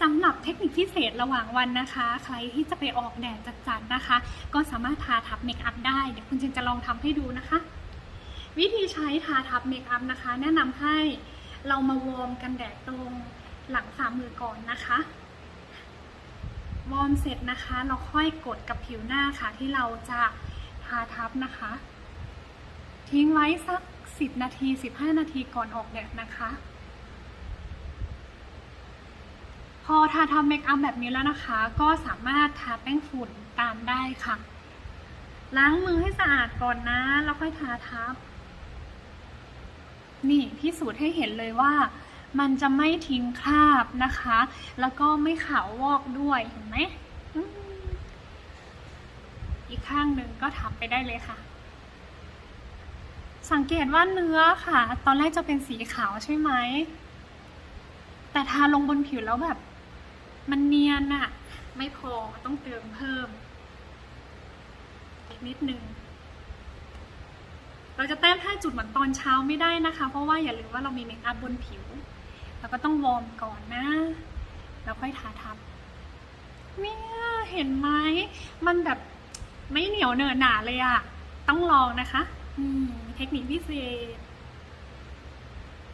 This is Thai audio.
สำหรับเทคนิคพิเศษระหว่างวันนะคะ ใครที่จะไปออกแดดจัดๆนะคะ ก็สามารถทาทับเมคอัพได้ เดี๋ยวคุณเจนจะลองทำให้ดูนะคะ วิธีใช้ทาทับเมคอัพนะคะ แนะนำให้เรามาวอร์มกันแดดตรงหลังฝ่ามือก่อนนะคะวอร์มเสร็จนะคะ เราค่อยกดกับผิวหน้าค่ะ ที่เราจะทาทับนะคะ ทิ้งไว้สัก 10 นาที 15 นาทีก่อนออกแดดนะคะ พอทาทับเมคอัพแบบนี้แล้วนะคะ ก็สามารถทาแป้งฝุ่นตามได้ค่ะ ล้างมือให้สะอาดก่อนนะ แล้วค่อยทาทับ นี่พิสูจน์ให้เห็นเลยว่า มันจะไม่ทิ้งคราบนะคะ แล้วก็ไม่ขาววอกด้วยเห็นไหมอืมอีกข้างหนึ่งก็ทับไปได้เลยค่ะ สังเกตว่าเนื้อค่ะ ตอนแรกจะเป็นสีขาวใช่ไหมแต่ทาลงบนผิวแล้วแบบ มันเนียนอะไม่พอต้องเติมเพิ่ม อีกนิดนึง เราจะแต้มให้จุดเหมือนตอนเช้าไม่ได้นะคะ เพราะว่าอย่าลืมว่าเรามีเมคอัพบนผิว เราก็ต้องวอร์มก่อนนะ แล้วค่อยทาทับเนี่ยเห็นไหม มันแบบไม่เหนียวเหนอะหนาเลยอะต้องลองนะคะ เทคนิคพิเศษ